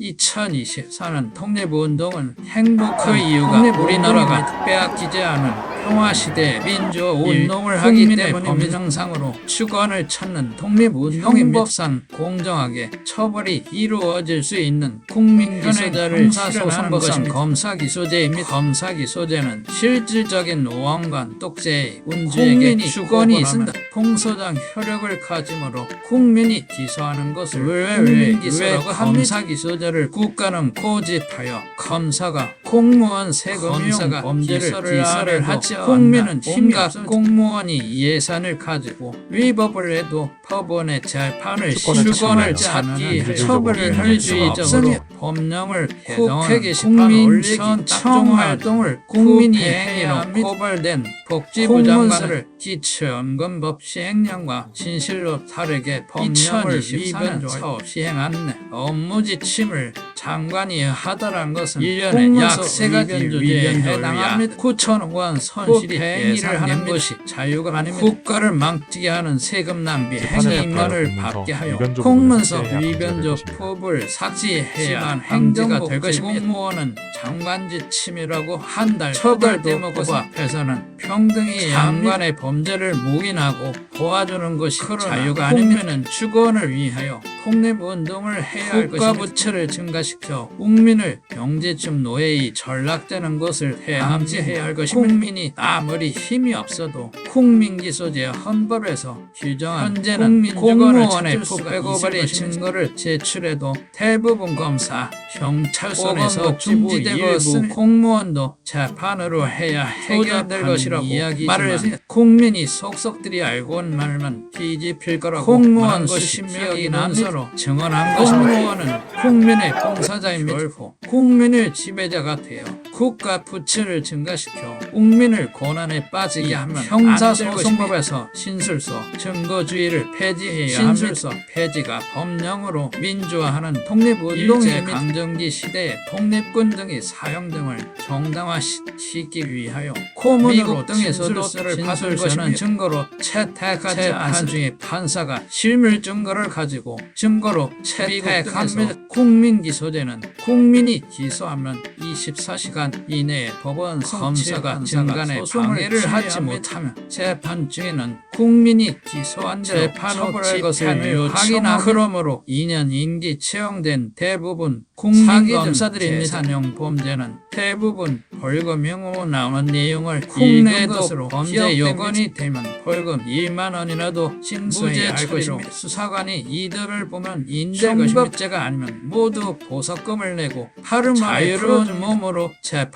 2024년 독립운동은 행복한 이유가 우리나라가 빼앗기지 않은 평화시대 민주운동을 하기 때문에 법정상으로 주권을 찾는 독립운동법상 공정하게 처벌이 이루어질 수 있는 국민기소자를 실현하는 것은 검사기소제입니다. 검사기소제는 실질적인 노원관 독재의 운주에게 주권이 있습니다. 공소장 효력을 가지므로 국민이 기소하는 것을 국민기소라고 검사기소제를 국가는 고집하여 검사가 공무원 세금이용 범죄를 기소를 하지 국민은 힘과 공무원이 예산을 가지고 위법을 해도 법원의 재판을 주권을 찾기 처벌을 할수 민주적으로 있으며 법령을 국회 게시판 올리기 청활동을 국민이 합니다. 고발된 복지부 장관을 기초연금법 시행령과 진실로 다르게 법령을 위반 사업 시행한 업무 지침을 장관이 하다란 것은 1년에 약 세가지 위반조에 해당합니다. 9천억 원 손실이 행위를 하는 것이 자유가 아닙니다. 국가를 망치게 하는 세금 낭비 행위만을 받게 하여 공문서 것입니다. 법을 삭제해야 한 행제가 될 것입니다. 공무원은 장관지침이라고 한 달 처벌도 법 앞에서는 평등히 장관의 범죄를 묵인하고 도와주는 것이 자유가 아니면은 주권을 위하여 독립운동을 해야 할 것입니다. 부채를 증가시켜 국민을 경제적 노예에 전락되는 것을 해함지해야 할 것입니다. 국민이 아무리 힘이 없어도 국민기소제 헌법에서 규정한 현재는 공무원의 부패고발의 증거를 제출해도 대부분 검사, 경찰서에서 중지되고 있으니 공무원도 재판으로 해야 해결될 것이라고 이야기지만 국민이 속속들이 알고 온 말만 뒤집힐 거라고 공무원 수십 명이 난서 로 증언한 것입니다. 공무원은 국민의 봉사자입니다. 결코 국민의 지배자가 되어 국가 부채를 증가시켜 국민을 고난에 빠지게 하면 형사소송법에서 신술서 증거주의를 폐지해야 신술서 폐지가 법령으로 민주화하는 독립운동의 강점기 시대에 독립군 등의 사형 등을 정당화시키기 위하여 미국 등에서도 진술서는 증거로 채택하지 않은 중에 판사가 실물 증거를 가지고 증거로 채택합니다. 국민기소제는 국민이 기소하면 24시간 이내에 법원 검사가 증간에 방해를 하지 못하면 재판 중에는 국민이 기소한 재판 후 집행을 확인하고 그러므로 2년 임기 채용된 대부분 국민검사들의 산용 범죄는 대부분 벌금형으로 나오는 내용을 국내 것으로 범죄 요건이 되면 벌금 1만 원이라도 징수해야 할 것입니다. 수사관이 이들을 보면 것입니다. 아니면 모두 보석금을 내고 하루 자유로운 몸으로 재판